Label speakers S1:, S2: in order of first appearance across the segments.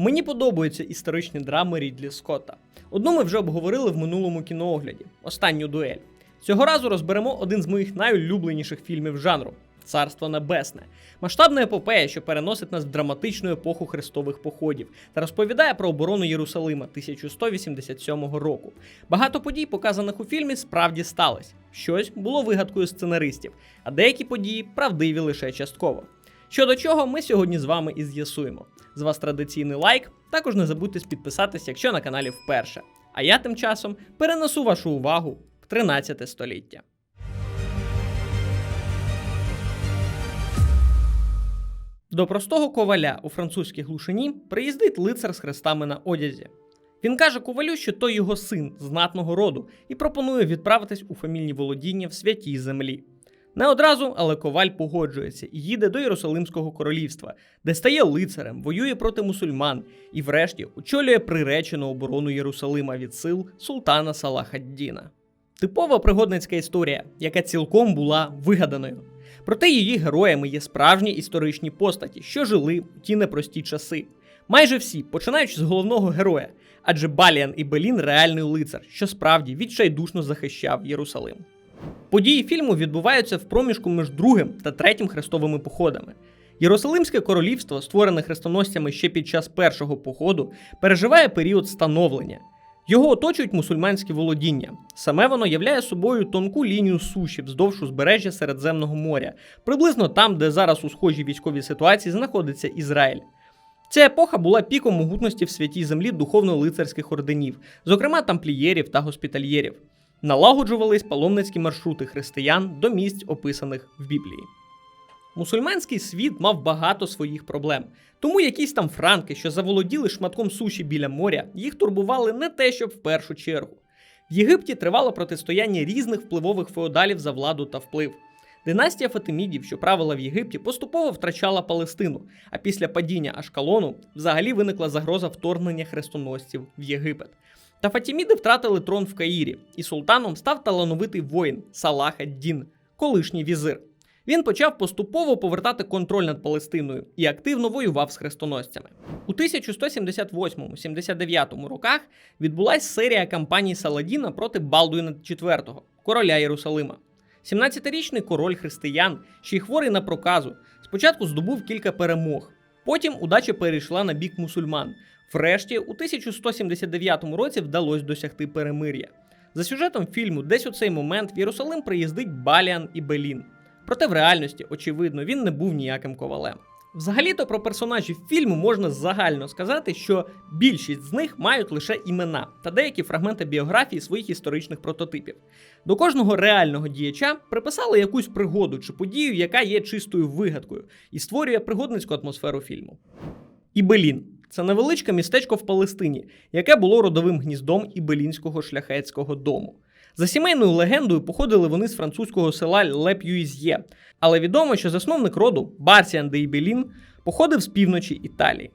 S1: Мені подобаються історичні драми Рідлі Скотта. Одну ми вже обговорили в минулому кіноогляді останню дуель. Цього разу розберемо один з моїх найулюбленіших фільмів жанру Царство Небесне, масштабна епопея, що переносить нас в драматичну епоху хрестових походів та розповідає про оборону Єрусалима 1187 року. Багато подій, показаних у фільмі, справді сталося. Щось було вигадкою сценаристів, а деякі події правдиві лише частково. Щодо чого, ми сьогодні з вами і з'ясуємо. З вас традиційний лайк. Також не забудьте підписатися, якщо на каналі вперше. А я тим часом перенесу вашу увагу в 13 століття. До простого коваля у французькій глушині приїздить лицар з хрестами на одязі. Він каже ковалю, що той його син знатного роду, і пропонує відправитись у фамільні володіння в святій землі. Не одразу, але коваль погоджується і їде до Єрусалимського королівства, де стає лицарем, воює проти мусульман і, врешті, очолює приречену оборону Єрусалима від сил султана Салахаддіна. Типова пригодницька історія, яка цілком була вигаданою. Проте її героями є справжні історичні постаті, що жили у ті непрості часи. Майже всі, починаючи з головного героя, адже Баліан і Белін реальний лицар, що справді відчайдушно захищав Єрусалим. Події фільму відбуваються в проміжку між другим та третім хрестовими походами. Єрусалимське королівство, створене хрестоносцями ще під час першого походу, переживає період становлення. Його оточують мусульманські володіння. Саме воно являє собою тонку лінію суші вздовж узбережжя Середземного моря, приблизно там, де зараз у схожій військовій ситуації знаходиться Ізраїль. Ця епоха була піком могутності в святій землі духовно-лицарських орденів, зокрема тамплієрів та госпітальєрів. Налагоджувались паломницькі маршрути християн до місць, описаних в Біблії. Мусульманський світ мав багато своїх проблем, тому якісь там франки, що заволоділи шматком суші біля моря, їх турбували не те, щоб в першу чергу. В Єгипті тривало протистояння різних впливових феодалів за владу та вплив. Династія Фатимідів, що правила в Єгипті, поступово втрачала Палестину, а після падіння Ашкалону взагалі виникла загроза вторгнення хрестоносців в Єгипет. Та Фатіміди втратили трон в Каїрі, і султаном став талановитий воїн Салах ад-Дін, колишній візир. Він почав поступово повертати контроль над Палестиною і активно воював з хрестоносцями. У 1178-79 роках відбулася серія кампаній Саладіна проти Балдуїна IV, короля Єрусалима. 17-річний король християн, ще й хворий на проказу, спочатку здобув кілька перемог. Потім удача перейшла на бік мусульман. Врешті, у 1179 році вдалося досягти перемир'я. За сюжетом фільму, десь у цей момент в Єрусалим приїздить Баліан і Белін. Проте в реальності, очевидно, він не був ніяким ковалем. Взагалі-то про персонажів фільму можна загально сказати, що більшість з них мають лише імена та деякі фрагменти біографії своїх історичних прототипів. До кожного реального діяча приписали якусь пригоду чи подію, яка є чистою вигадкою, і створює пригодницьку атмосферу фільму. Ібелін це невеличке містечко в Палестині, яке було родовим гніздом ібелінського шляхетського дому. За сімейною легендою походили вони з французького села Ле-П'юїз'є, але відомо, що засновник роду Барсіан де Ібелін походив з півночі Італії.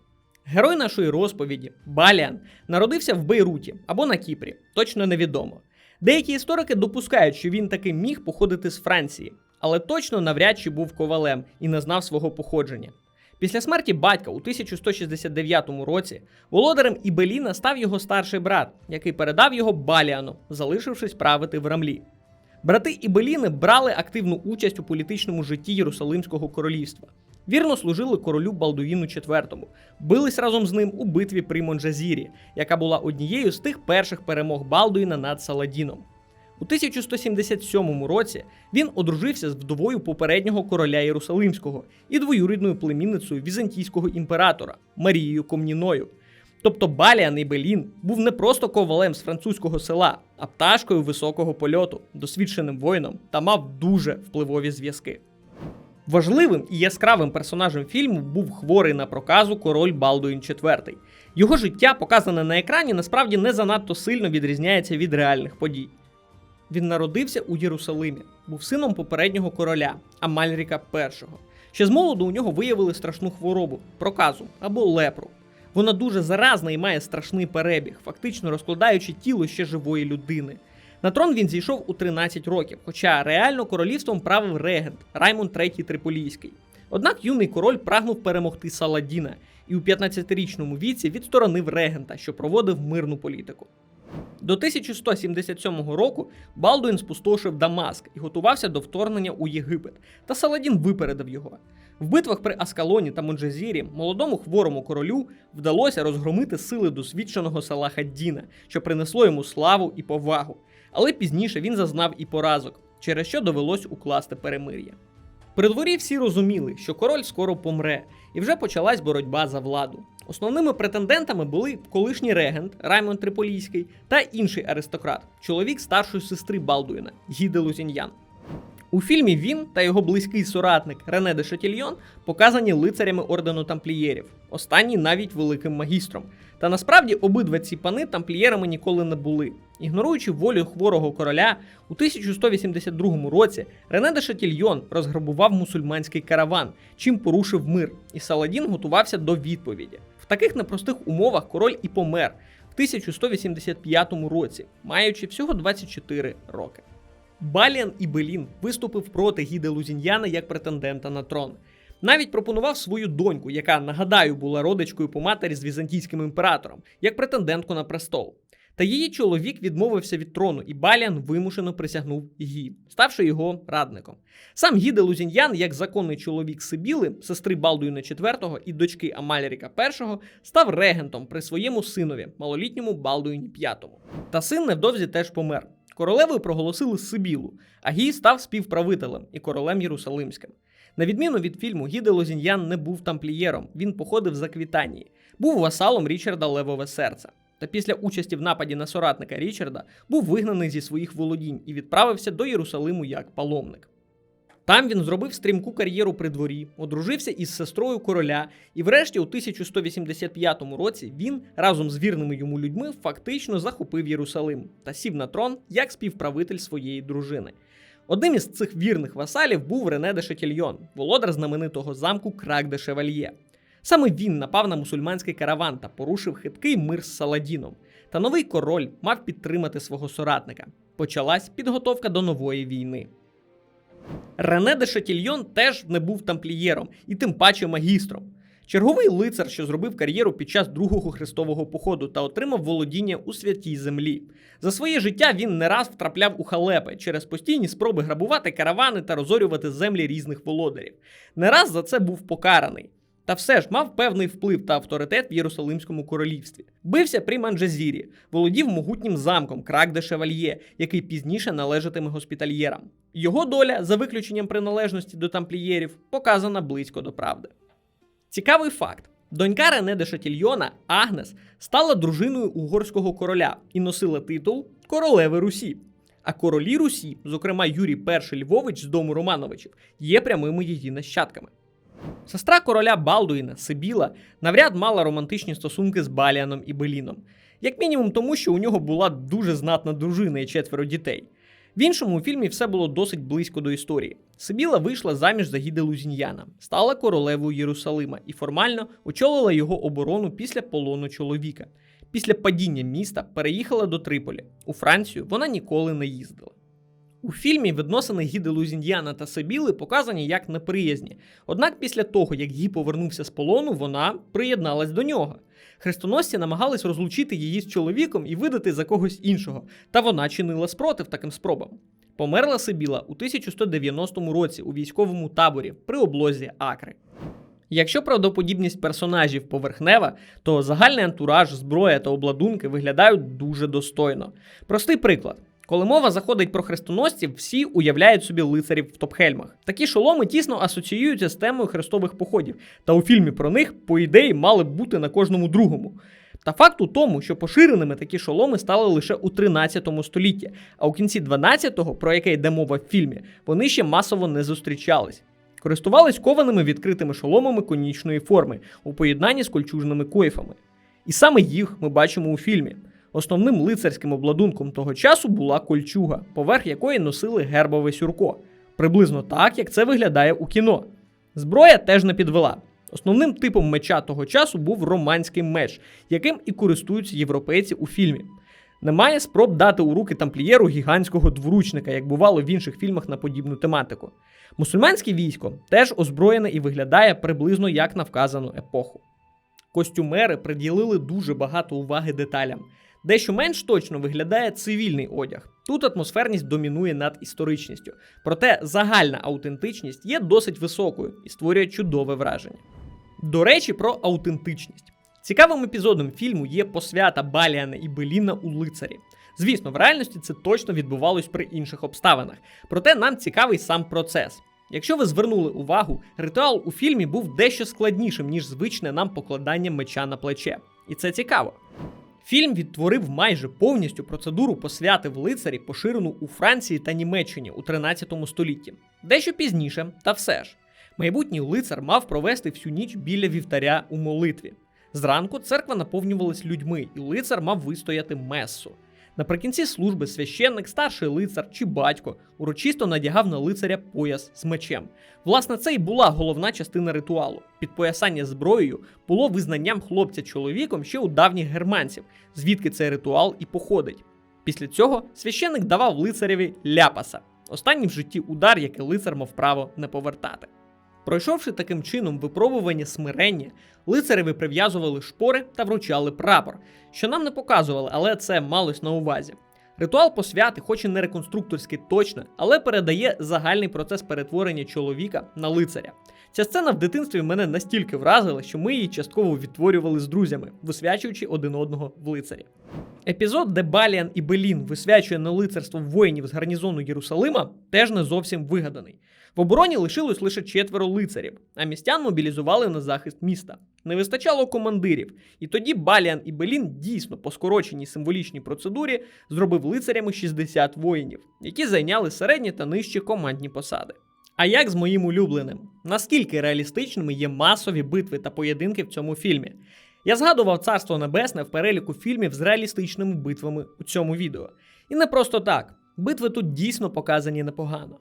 S1: Герой нашої розповіді, Баліан, народився в Бейруті або на Кіпрі, точно невідомо. Деякі історики допускають, що він таки міг походити з Франції, але точно навряд чи був ковалем і не знав свого походження. Після смерті батька у 1169 році володарем Ібеліна став його старший брат, який передав його Баліану, залишившись правити в Рамлі. Брати Ібеліни брали активну участь у політичному житті Єрусалимського королівства. Вірно служили королю Балдуїну IV, бились разом з ним у битві при Монжазірі, яка була однією з тих перших перемог Балдуїна над Саладіном. У 1177 році він одружився з вдовою попереднього короля Єрусалимського і двоюрідною племінницею візантійського імператора Марією Комніною. Тобто Баліан і Белін був не просто ковалем з французького села, а пташкою високого польоту, досвідченим воїном та мав дуже впливові зв'язки. Важливим і яскравим персонажем фільму був хворий на проказу король Балдуїн IV. Його життя, показане на екрані, насправді не занадто сильно відрізняється від реальних подій. Він народився у Єрусалимі, був сином попереднього короля Амальріка І. Ще з молоду у нього виявили страшну хворобу проказу або лепру. Вона дуже заразна і має страшний перебіг, фактично розкладаючи тіло ще живої людини. На трон він зійшов у 13 років, хоча реально королівством правив регент Раймонд III Триполійський. Однак юний король прагнув перемогти Саладіна і у 15-річному віці відсторонив регента, що проводив мирну політику. До 1177 року Балдуїн спустошив Дамаск і готувався до вторгнення у Єгипет, та Саладін випередив його. В битвах при Аскалоні та Монджазірі молодому хворому королю вдалося розгромити сили досвідченого Салахаддіна, що принесло йому славу і повагу. Але пізніше він зазнав і поразок, через що довелось укласти перемир'я. При дворі всі розуміли, що король скоро помре, і вже почалась боротьба за владу. Основними претендентами були колишній регент Раймон Триполійський та інший аристократ, чоловік старшої сестри Балдуїна Гіде Лузіньян. У фільмі він та його близький соратник Рене де Шатільйон показані лицарями ордену тамплієрів, останній навіть великим магістром. Та насправді обидва ці пани тамплієрами ніколи не були. Ігноруючи волю хворого короля, у 1182 році Рене де Шатільйон розграбував мусульманський караван, чим порушив мир, і Саладін готувався до відповіді. В таких непростих умовах король і помер в 1185 році, маючи всього 24 роки. Баліан і Белін виступив проти Гіде Лузіньяна як претендента на трон. Навіть пропонував свою доньку, яка, нагадаю, була родичкою по матері з візантійським імператором, як претендентку на престол. Та її чоловік відмовився від трону, і Баліан вимушено присягнув Гі, ставши його радником. Сам Гіде Лузіньян, як законний чоловік Сибіли, сестри Балдуїна IV і дочки Амаляріка І, став регентом при своєму синові, малолітньому Балдуїні V. Та син невдовзі теж помер. Королевою проголосили Сибілу, а Гій став співправителем і королем Єрусалимським. На відміну від фільму, Гіде Лозіньян не був тамплієром, він походив з Аквітанії, був васалом Річарда Левове серце. Та після участі в нападі на соратника Річарда був вигнаний зі своїх володінь і відправився до Єрусалиму як паломник. Там він зробив стрімку кар'єру при дворі, одружився із сестрою короля, і врешті у 1185 році він разом з вірними йому людьми фактично захопив Єрусалим та сів на трон як співправитель своєї дружини. Одним із цих вірних васалів був Рене де Шетільйон, володар знаменитого замку Крак де Шевальє. Саме він напав на мусульманський караван та порушив хиткий мир з Саладіном. Та новий король мав підтримати свого соратника. Почалась підготовка до нової війни. Рене де Шатільйон теж не був тамплієром і тим паче магістром. Черговий лицар, що зробив кар'єру під час другого хрестового походу та отримав володіння у святій землі. За своє життя він не раз втрапляв у халепи через постійні спроби грабувати каравани та розорювати землі різних володарів. Не раз за це був покараний. Та все ж мав певний вплив та авторитет в Єрусалимському королівстві. Бився при Манджазірі, володів могутнім замком Крак де Шевальє, який пізніше належатиме госпітальєрам. Його доля, за виключенням приналежності до тамплієрів, показана близько до правди. Цікавий факт: донька Рене де Шатільйона Агнес стала дружиною угорського короля і носила титул королеви Русі. А королі Русі, зокрема Юрій І Львович з дому Романовичів, є прямими її нащадками. Сестра короля Балдуїна, Сибіла, навряд мала романтичні стосунки з Баліаном і Беліном, як мінімум тому, що у нього була дуже знатна дружина і четверо дітей. В іншому у фільмі все було досить близько до історії. Сибіла вийшла заміж за Гіде Лузіньяна, стала королевою Єрусалима і формально очолила його оборону після полону чоловіка. Після падіння міста переїхала до Триполі. У Францію вона ніколи не їздила. У фільмі відносини Гіди Лузіндіана та Сибіли показані як неприязні. Однак після того, як Гі повернувся з полону, вона приєдналась до нього. Хрестоносці намагались розлучити її з чоловіком і видати за когось іншого, та вона чинила спротив таким спробам. Померла Сибіла у 1190 році у військовому таборі при облозі Акри. Якщо правдоподібність персонажів поверхнева, то загальний антураж, зброя та обладунки виглядають дуже достойно. Простий приклад. Коли мова заходить про хрестоносців, всі уявляють собі лицарів в топхельмах. Такі шоломи тісно асоціюються з темою хрестових походів, та у фільмі про них, по ідеї, мали б бути на кожному другому. Та факт у тому, що поширеними такі шоломи стали лише у 13 столітті, а у кінці 12-го, про яке йде мова в фільмі, вони ще масово не зустрічались. Користувались кованими відкритими шоломами конічної форми у поєднанні з кольчужними койфами. І саме їх ми бачимо у фільмі. Основним лицарським обладунком того часу була кольчуга, поверх якої носили гербове сюрко, приблизно так, як це виглядає у кіно. Зброя теж не підвела. Основним типом меча того часу був романський меч, яким і користуються європейці у фільмі. Немає спроб дати у руки тамплієру гігантського дворучника, як бувало в інших фільмах на подібну тематику. Мусульманське військо теж озброєне і виглядає приблизно як на вказану епоху. Костюмери приділили дуже багато уваги деталям. Дещо менш точно виглядає цивільний одяг. Тут атмосферність домінує над історичністю, проте загальна аутентичність є досить високою і створює чудове враження. До речі, про аутентичність. Цікавим епізодом фільму є посвята Баліана і Беліна у лицарі. Звісно, в реальності це точно відбувалось при інших обставинах, проте нам цікавий сам процес. Якщо ви звернули увагу, ритуал у фільмі був дещо складнішим, ніж звичне нам покладання меча на плече. І це цікаво. Фільм відтворив майже повністю процедуру посвяти в лицарі, поширену у Франції та Німеччині у 13 столітті. Дещо пізніше, та все ж, майбутній лицар мав провести всю ніч біля вівтаря у молитві. Зранку церква наповнювалась людьми, і лицар мав вистояти мессу. Наприкінці служби священник, старший лицар чи батько урочисто надягав на лицаря пояс з мечем. Власне, це й була головна частина ритуалу. Підпоясання зброєю було визнанням хлопця чоловіком ще у давніх германців, звідки цей ритуал і походить. Після цього священник давав лицареві ляпаса, останній в житті удар, який лицар мав право не повертати. Пройшовши таким чином випробування смирення, лицареві прив'язували шпори та вручали прапор, що нам не показували, але це малось на увазі. Ритуал посвяти, хоч і не реконструкторський точно, але передає загальний процес перетворення чоловіка на лицаря. Ця сцена в дитинстві мене настільки вразила, що ми її частково відтворювали з друзями, висвячуючи один одного в лицарі. Епізод, де Баліан і Белін висвячує на лицарство воїнів з гарнізону Єрусалима, теж не зовсім вигаданий. В обороні лишилось лише четверо лицарів, а містян мобілізували на захист міста. Не вистачало командирів, і тоді Баліан і Белін дійсно по скороченій символічній процедурі зробив лицарями 60 воїнів, які зайняли середні та нижчі командні посади. А як з моїм улюбленим? Наскільки реалістичними є масові битви та поєдинки в цьому фільмі? Я згадував Царство Небесне в переліку фільмів з реалістичними битвами у цьому відео. І не просто так. Битви тут дійсно показані непогано.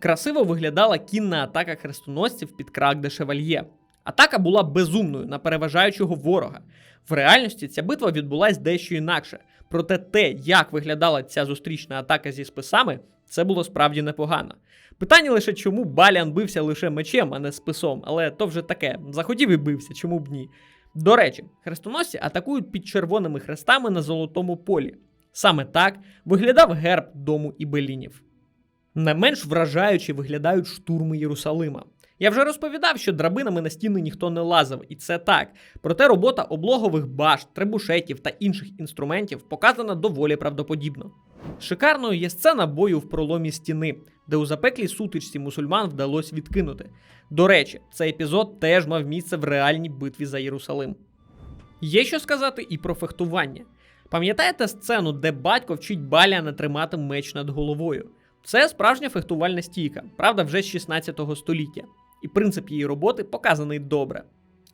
S1: Красиво виглядала кінна атака хрестоносців під крак де Шевальє. Атака була безумною на переважаючого ворога. В реальності ця битва відбулась дещо інакше. Проте те, як виглядала ця зустрічна атака зі списами, це було справді непогано. Питання лише, чому Баліан бився лише мечем, а не списом, але то вже таке. Захотів і бився, чому б ні. До речі, хрестоносці атакують під червоними хрестами на золотому полі. Саме так виглядав герб дому Ібелінів. Не менш вражаючи виглядають штурми Єрусалима. Я вже розповідав, що драбинами на стіни ніхто не лазив, і це так. Проте робота облогових башт, требушетів та інших інструментів показана доволі правдоподібно. Шикарною є сцена бою в проломі стіни, де у запеклій сутичці мусульман вдалося відкинути. До речі, цей епізод теж мав місце в реальній битві за Єрусалим. Є що сказати і про фехтування. Пам'ятаєте сцену, де батько вчить Баліана тримати меч над головою? Це справжня фехтувальна стійка, правда, вже з 16 століття, і принцип її роботи показаний добре.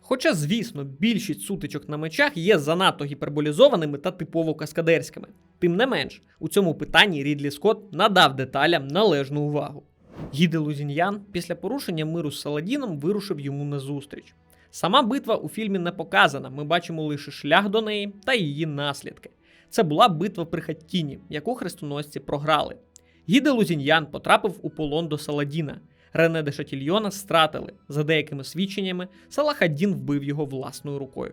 S1: Хоча, звісно, більшість сутичок на мечах є занадто гіперболізованими та типово каскадерськими. Тим не менш, у цьому питанні Рідлі Скотт надав деталям належну увагу. Гіде Лузіньян після порушення миру з Саладіном вирушив йому назустріч. Сама битва у фільмі не показана, ми бачимо лише шлях до неї та її наслідки. Це була битва при Хаттіні, яку хрестоносці програли. Гіде Лузіньян потрапив у полон до Саладіна. Рене де Шатільйона стратили. За деякими свідченнями, Салахаддін вбив його власною рукою.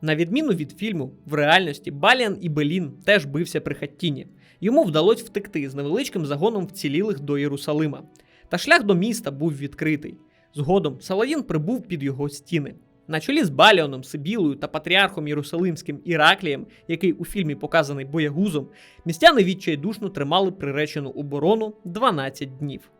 S1: На відміну від фільму, в реальності Баліан і Белін теж бився при Хаттіні. Йому вдалося втекти з невеличким загоном вцілілих до Єрусалима. Та шлях до міста був відкритий. Згодом Саладін прибув під його стіни. На чолі з Баліоном, Сибілою та патріархом Єрусалимським Іраклієм, який у фільмі показаний боягузом, містяни відчайдушно тримали приречену оборону 12 днів.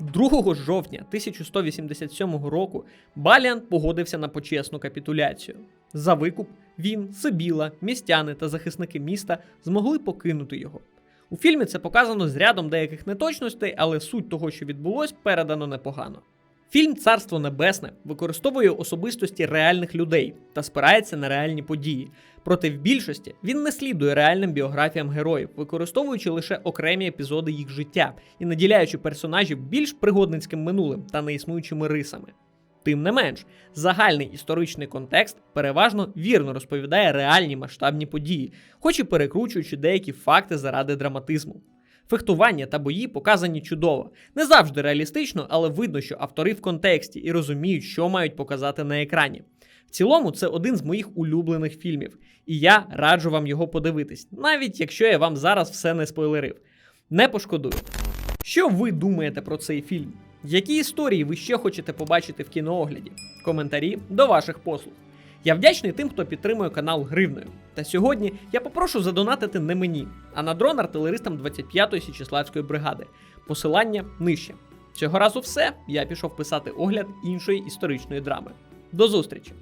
S1: 2 жовтня 1187 року Баліан погодився на почесну капітуляцію. За викуп він, Сибіла, містяни та захисники міста змогли покинути його. У фільмі це показано з рядом деяких неточностей, але суть того, що відбулось, передано непогано. Фільм Царство Небесне використовує особистості реальних людей та спирається на реальні події. Проте в більшості він не слідує реальним біографіям героїв, використовуючи лише окремі епізоди їх життя і наділяючи персонажів більш пригодницьким минулим та неіснуючими рисами. Тим не менш, загальний історичний контекст переважно вірно розповідає реальні масштабні події, хоч і перекручуючи деякі факти заради драматизму. Фехтування та бої показані чудово, не завжди реалістично, але видно, що автори в контексті і розуміють, що мають показати на екрані. В цілому, це один з моїх улюблених фільмів, і я раджу вам його подивитись, навіть якщо я вам зараз все не спойлерив. Не пошкодую. Що ви думаєте про цей фільм? Які історії ви ще хочете побачити в кіноогляді? Коментарі до ваших послуг. Я вдячний тим, хто підтримує канал гривною. Та сьогодні я попрошу задонатити не мені, а на дрон артилеристам 25-ї Січеславської бригади. Посилання нижче. Цього разу все. Я пішов писати огляд іншої історичної драми. До зустрічі!